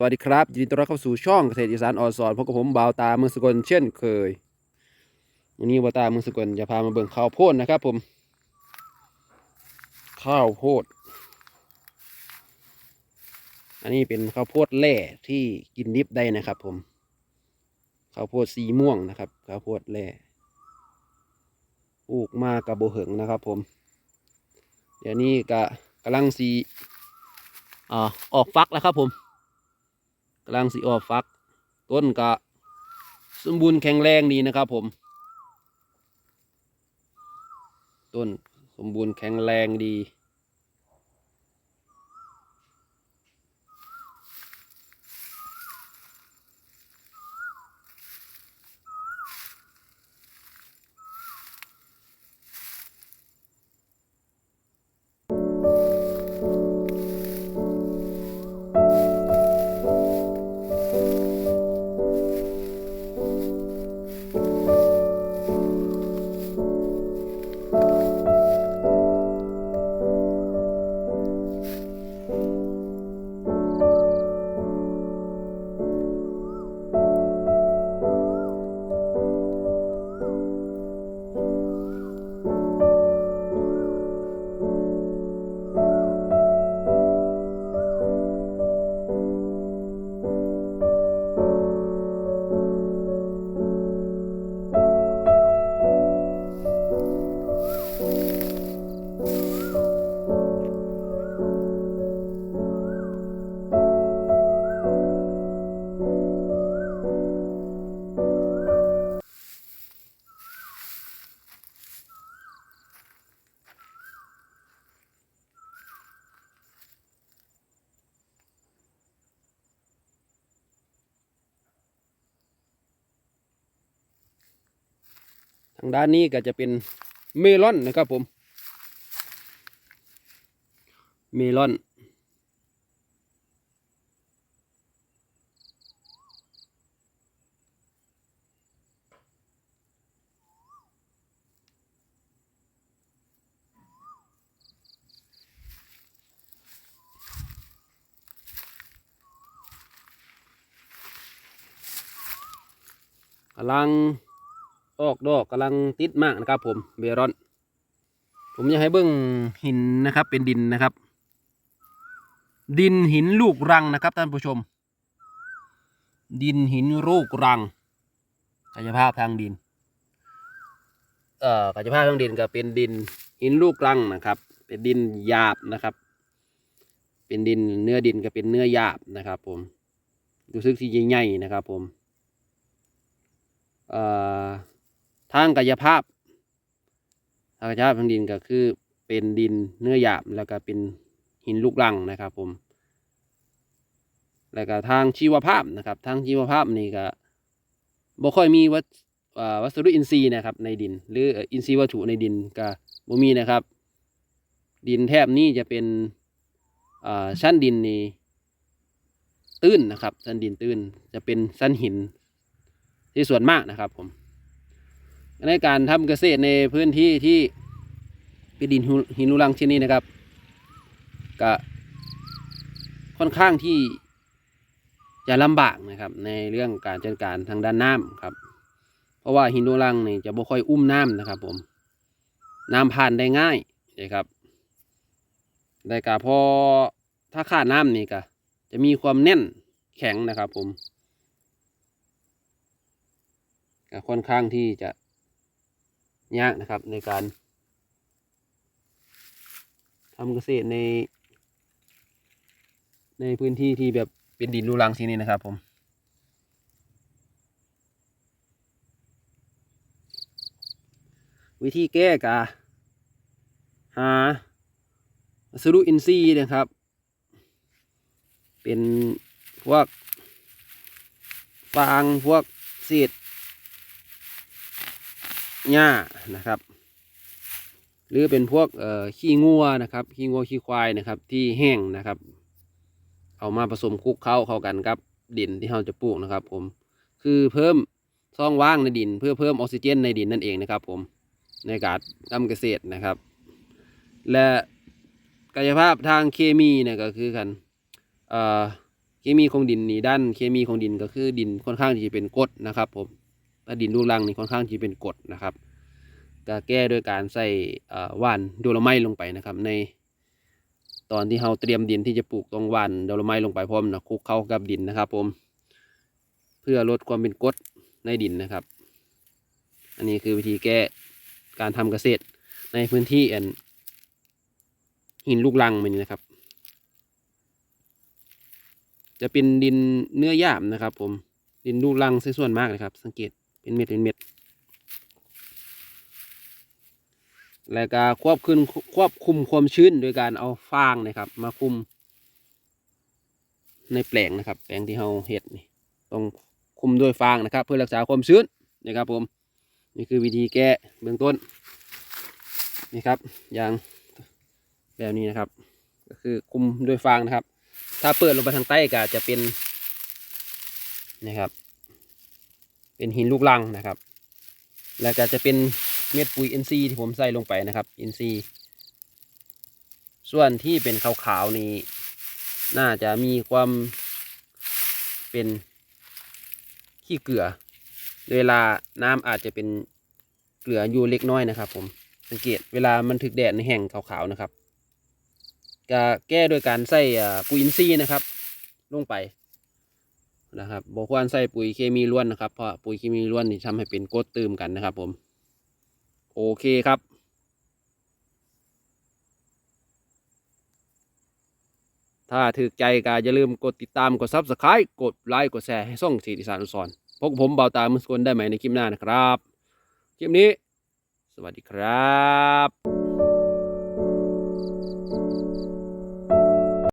สวัสดีครับยินดีต้อนรับเข้าสู่ช่องเกษตรอีสานออนสอนพบกับผมบ่าวตาเมืองสกลเช่นเคยวันนี้บ่าวตาเมืองสกลจะพามาเบิ่งข้าวโพดนะครับผม ข้าวโพด อันนี้เป็นข้าวโพดแร่ที่กินดิบได้นะครับ ผม ข้าวโพดสีม่วงนะครับข้าวโพดแร่ปลูกมากับโบเหิงนะครับ ผม เดี๋ยวนี้ก็กำลังสีอ่าออกฟักแล้วครับผม กำลังสีออกฟัก ต้นกะสมบูรณ์แข็งแรงดีนะครับผม ต้นสมบูรณ์แข็งแรงดี ทางด้านนี้ก็จะเป็นเมลอนนะครับผม เมลอน กำลัง ออกดอกกำลังติดมากนะครับ ผมเบรอน ผมอยากให้เบิ้งหินนะครับ เป็นดินนะครับ ดินหินลูกรังนะครับท่านผู้ชม ดินหินลูกรังกายภาพทางดิน เอ่อกายภาพทางดินก็เป็นดินหินลูกรังนะครับ เป็นดินหยาบนะครับ เป็นดินเนื้อดินก็เป็นเนื้อหยาบนะครับ ผมรู้สึกที่ใหญ่ๆนะครับ ผมเอ่อ ทางกายภาพทางกายภาพทางดินก็คือเป็นดินเนื้อหยาบแล้วก็เป็นหินลูกรังนะครับผม แล้วก็ทางชีวภาพนะครับ ทางชีวภาพนี่ก็บ่ค่อยมีวัสวัสดุอินทรีย์นะครับในดิน หรืออินทรีย์วัตถุในดินก็บ่มีนะครับ ดินแทบนี้จะเป็นชั้นดินนี่ตื้นนะครับชั้นดินตื้นจะเป็นชั้นหินที่ส่วนมากนะครับผม ในการทำเกษตรในพื้นที่ที่เป็นดินหินลูรังเช่นนี้นะครับก็ค่อนข้างที่จะลำบากนะครับ ในเรื่องการจัดการทางด้านน้ำครับ เพราะว่าหินลูรังนี่จะบ่ค่อยอุ้มน้ำนะครับ ผมน้ำผ่านได้ง่ายนะครับแต่ก็พอถ้าขาดน้ำนี่ก็จะมีความแน่นแข็งนะครับ ผมก็ค่อนข้างที่จะ ยากนะครับในการทำเกษตรใน ในพื้นที่ที่แบบเป็นดินรูรังที่นี่นะครับผมวิธีแก้กะหาสดุอินทรีนะครับ เป็นพวกฟางพวกเศษ หญ้านะครับ หรือเป็นพวกขี้งัวนะครับขี้งัวขี้ควายนะครับ ที่แห้งนะครับ เอามาผสมคลุกเข้าเข้ากันครับดินที่เราจะปลูกนะครับ ผม คือเพิ่มช่องว่างในดิน เพื่อเพิ่มออกซิเจนในดินนั่นเองนะครับ ผมในการทำเกษตรนะครับ และกายภาพทางเคมีเนี่ยก็คือกันเเคมีของดินนี่ด้านเคมีของดินก็คือดินค่อนข้างที่จะเป็นกรดนะครับผม แต่ดินลูกรังนี่ค่อนข้างที่จะเป็นกรดนะครับก็แก้ด้วยการใส่ว่านโดโลไมต์ลงไปนะครับ ในตอนที่เราเตรียมดินที่จะปลูกตรงว่านโดโลไมต์ลงไปพร้อมนะคลุกเข้ากับดินนะครับ ผม เพื่อลดความเป็นกรดในดินนะครับ อันนี้คือวิธีแก้การทำเกษตรในพื้นที่อันหินลูกรังมันนี้นะครับ จะเป็นดินเนื้อหยาบนะครับ ผมดินลูกรังซะส่วนมากนะครับ สังเกต เป็นเม็ดเป็นเม็ดแล้วก็ควบคุมควบคุมความชื้นโดยการเอาฟางนะครับ มาคุม ในแปลงนะครับ แปลงที่เราเห็ดนี่ต้องคุมด้วยฟางนะครับ เพื่อรักษาความชื้นนะครับผมนี่คือวิธีแก้เบื้องต้นนี่ครับอย่างแบบนี้นะครับ ก็คือคุมด้วยฟางนะครับ ถ้าเปิดลงไปทางใต้ก็จะเป็นนะครับ เป็นหินลูกรังนะครับ แล้วก็จะเป็นเม็ดปุ๋ย NC ที่ผมใส่ลงไปนะครับ NC ส่วนที่เป็นขาวๆนี้น่าจะมีความเป็นขี้เกลือ เวลาน้ำอาจจะเป็นเกลืออยู่เล็กน้อยนะครับ ผมสังเกตเวลามันถึกแดดในแห้งขาวๆนะครับก็แก้โดยการใส่ปุ๋ยอินทรีย์นะครับ ลงไป นะครับบควรใส่ปุ๋ยเคมีล้วนนะครับ เพราะปุ๋ยเคมีล้วนนี่ทำให้เป็นกดตืมกันนะครับ ผม โอเคครับถ้าถูกใจก็อย่าลืมกดติดตามกด subscribe กดไลค์กดแชร์ให้ส่องสีดิสานอุสรพบกับผมเบาตามือสกลได้ไหมในคลิปหน้านะครับ คลิปนี้ สวัสดีครับ